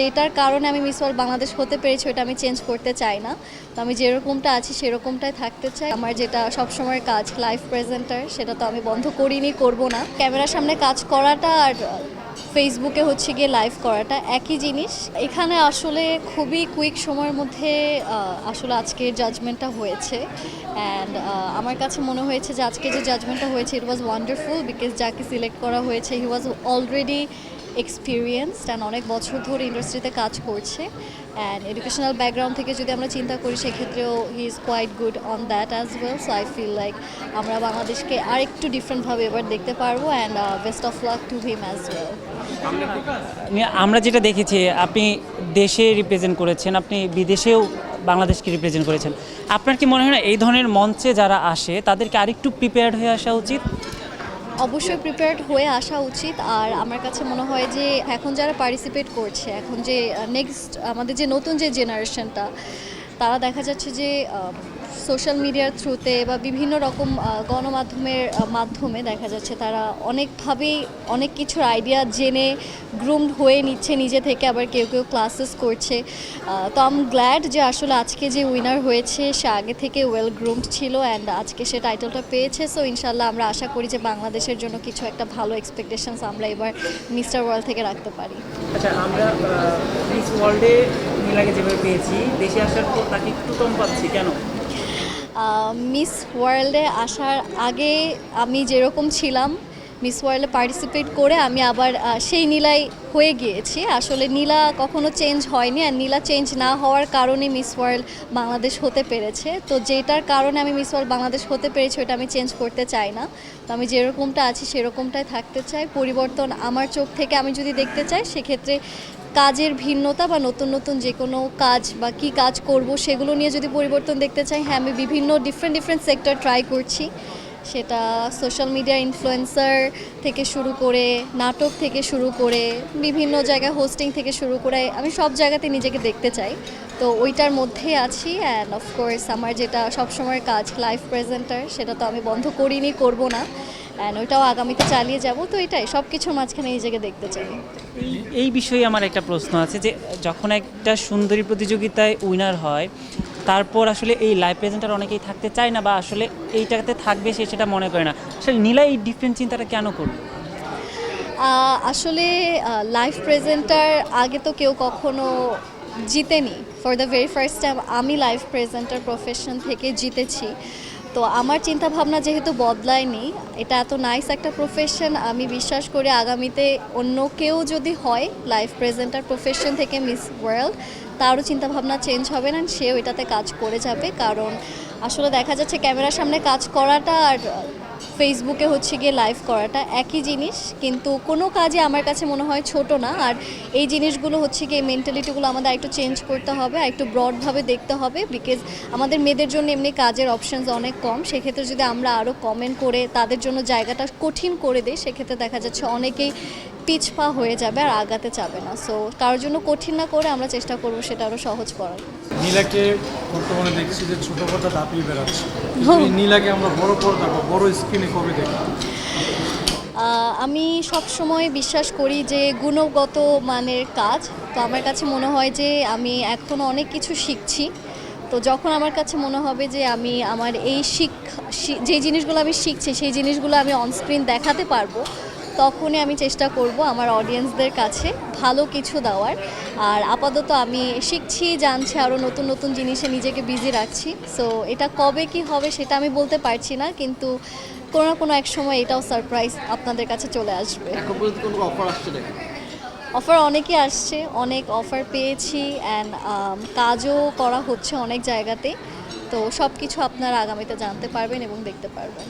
যেটার কারণে আমি মিস ওয়ার্ল্ড বাংলাদেশ হতে পেরেছি ওটা আমি চেঞ্জ করতে চাই না। তো আমি যেরকমটা আছি, সেরকমটাই থাকতে চাই। আমার যেটা সবসময় কাজ লাইভ প্রেজেন্টার, সেটা তো আমি বন্ধ করিনি, করব না। ক্যামেরার সামনে কাজ করাটা আর ফেসবুকে হচ্ছে গিয়ে লাইভ করাটা একই জিনিস। এখানে আসলে খুবই কুইক সময়ের মধ্যে আসলে আজকে জাজমেন্টটা হয়েছে। অ্যান্ড আমার কাছে মনে হয়েছে যে আজকে যে জাজমেন্টটা হয়েছে ইট ওয়াজ ওয়ান্ডারফুল বিকজ যাকে সিলেক্ট করা হয়েছে he was already experienced and অনেক বছর ধরে ইন্ডাস্ট্রিতে কাজ করছে অ্যান্ড এডুকেশনাল ব্যাকগ্রাউন্ড থেকে যদি আমরা চিন্তা করি, সেক্ষেত্রেও he is quite good on that as well so I feel like আমরা বাংলাদেশকে আর একটু ডিফারেন্টভাবে এবার দেখতে পারব and best of luck to him as well আমরা যেটা দেখেছি, আপনি দেশে রিপ্রেজেন্ট করেছেন, আপনি বিদেশেও বাংলাদেশকে রিপ্রেজেন্ট করেছেন। আপনার কি মনে হয় না এই ধরনের মঞ্চে যারা আসে, তাদেরকে আরেকটু প্রিপেয়ার্ড হয়ে আসা উচিত? অবশ্যই প্রিপেয়ার্ড হয়ে আসা উচিত। আর আমার কাছে মনে হয় যে এখন যারা পার্টিসিপেট করছে, এখন যে নেক্সট আমাদের যে নতুন যে জেনারেশনটা তারা দেখা যাচ্ছে যে সোশ্যাল মিডিয়ার থ্রুতে বা বিভিন্ন রকম গণমাধ্যমের মাধ্যমে দেখা যাচ্ছে তারা অনেকভাবেই অনেক কিছুর আইডিয়া জেনে গ্রুমড হয়ে নিচ্ছে নিজে থেকে, আবার কেউ কেউ ক্লাসেস করছে। তো আম গ্ল্যাড যে আসলে আজকে যে উইনার হয়েছে, সে আগে থেকে ওয়েল গ্রুমড ছিল অ্যান্ড আজকে সে টাইটেলটা পেয়েছে। সো ইনশাল্লাহ আমরা আশা করি যে বাংলাদেশের জন্য কিছু একটা ভালো এক্সপেকটেশনস আমরা এবার মিস্টার ওয়ার্ল্ড থেকে রাখতে পারি। আচ্ছা আমরা মিস ওয়ার্ল্ডে নীলাকে যেভাবে পেয়েছি, দেশে আসার পর তাকে একটু কম পাচ্ছি, কেন? মিস ওয়ার্ল্ডে আসার আগে আমি যেরকম ছিলাম মিস ওয়ার্ল্ডে পার্টিসিপেট করে আমি আবার সেই নীলাই হয়ে গিয়েছি। আসলে নীলা কখনো চেঞ্জ হয়নি আর নীলা চেঞ্জ না হওয়ার কারণে মিস ওয়ার্ল্ড বাংলাদেশ হতে পেরেছে। তো যেটার কারণে আমি মিস ওয়ার্ল্ড বাংলাদেশ হতে পেরেছি ওটা আমি চেঞ্জ করতে চাই না। তো আমি যেরকমটা আছি সেরকমটাই থাকতে চাই। পরিবর্তন আমার চোখ থেকে আমি যদি দেখতে চাই, সেক্ষেত্রে কাজের ভিন্নতা বা নতুন নতুন যে কোনো কাজ বা কি কাজ করব সেগুলো নিয়ে যদি পরিবর্তন দেখতে চাই হ্যাঁ আমি বিভিন্ন ডিফারেন্ট ডিফারেন্ট সেক্টর ট্রাই করছি। সেটা সোশ্যাল মিডিয়া ইনফ্লুয়েন্সার থেকে শুরু করে, নাটক থেকে শুরু করে, বিভিন্ন জায়গায় হোস্টিং থেকে শুরু করে, আমি সব জায়গাতে নিজেকে দেখতে চাই। তো ওইটার মধ্যে আছি অ্যান্ড অফকোর্স আমার যেটা সবসময় কাজ লাইভ প্রেজেন্টার সেটা তো আমি বন্ধ করিনি, করব না। অ্যান্ড ওইটাও আগামীতে চালিয়ে যাব। তো এটাই সব কিছুর মাঝখানে নিজেকে দেখতে চাই। এই বিষয়ে আমার একটা প্রশ্ন আছে যে যখন একটা সুন্দরী প্রতিযোগিতায় উইনার হয় তারপর আসলে এই লাইভ প্রেজেন্টার অনেকেই থাকতে চায় না বা আসলে এইটাতে থাকবে সে সেটা মনে করে না। আসলে নীলা, এই ডিফারেন্ট চিন্তাটা কেন করবে আসলে লাইভ প্রেজেন্টার আগে তো কেউ কখনো জিতেনি। For the very first time আমি লাইভ প্রেজেন্টার প্রফেশন থেকে জিতেছি। তো আমার চিন্তা ভাবনা যেহেতু বদলায়নি, এটা এত নাইস একটা প্রফেশন আমি বিশ্বাস করি আগামীতে অন্য কেউ যদি হয় লাইভ প্রেজেন্টার প্রফেশন থেকে মিস ওয়ার্ল্ড তারও চিন্তাভাবনা চেঞ্জ হবে না, সেও এটাতে কাজ করে যাবে। কারণ আসলে দেখা যাচ্ছে ক্যামেরার সামনে কাজ করাটা আর ফেসবুকে হচ্ছে গিয়ে লাইভ করাটা একই জিনিস। কিন্তু কোনো কাজে আমার কাছে মনে হয় ছোট না। আর এই জিনিসগুলো হচ্ছে গিয়ে মেন্টালিটিগুলো আমাদের একটু চেঞ্জ করতে হবে আর একটু ব্রডভাবে দেখতে হবে। বিকজ আমাদের মেয়েদের জন্য এমনি কাজের অপশনস অনেক কম। সেক্ষেত্রে যদি আমরা আরও কমেন্ট করে তাদের জন্য জায়গাটা কঠিন করে দিই, সেক্ষেত্রে দেখা যাচ্ছে অনেকেই পিছপা হয়ে যাবে আর আগাতে চাবে না। সো কারোর জন্য কঠিন না করে আমরা চেষ্টা করব সেটা আরও সহজ করার। নীলাকে বর্তমানে দেখছি যে ছোট পর্দা দাপিয়ে বেড়াচ্ছে নীলাকে আমরা বড় পর্দা বড় স্ক্রিনে কবে দেখি আমি সব সময় বিশ্বাস করি যে গুণগত মানের কাজ। তো আমার কাছে মনে হয় যে আমি এখনও অনেক কিছু শিখছি। তো যখন আমার কাছে মনে হবে যে আমি আমার এই শিখ শি- যে জিনিসগুলো আমি শিখছি সেই জিনিসগুলো আমি অনস্ক্রিন দেখাতে পারব তখনই আমি চেষ্টা করব আমার অডিয়েন্সদের কাছে ভালো কিছু দেওয়ার। আর আপাতত আমি শিখছি জানছি আরও নতুন নতুন জিনিসে নিজেকে বিজি রাখছি। সো এটা কবে কি হবে সেটা আমি বলতে পারছি না কিন্তু কোনো না কোনো এক সময় এটাও সারপ্রাইজ আপনাদের কাছে চলে আসবে। এখন পর্যন্ত কোনো অফার আসছে অফার অনেকই আসছে অনেক অফার পেয়েছি অ্যান্ড কাজও করা হচ্ছে অনেক জায়গাতে। তো সব কিছু আপনারা আগামীতে জানতে পারবেন এবং দেখতে পারবেন।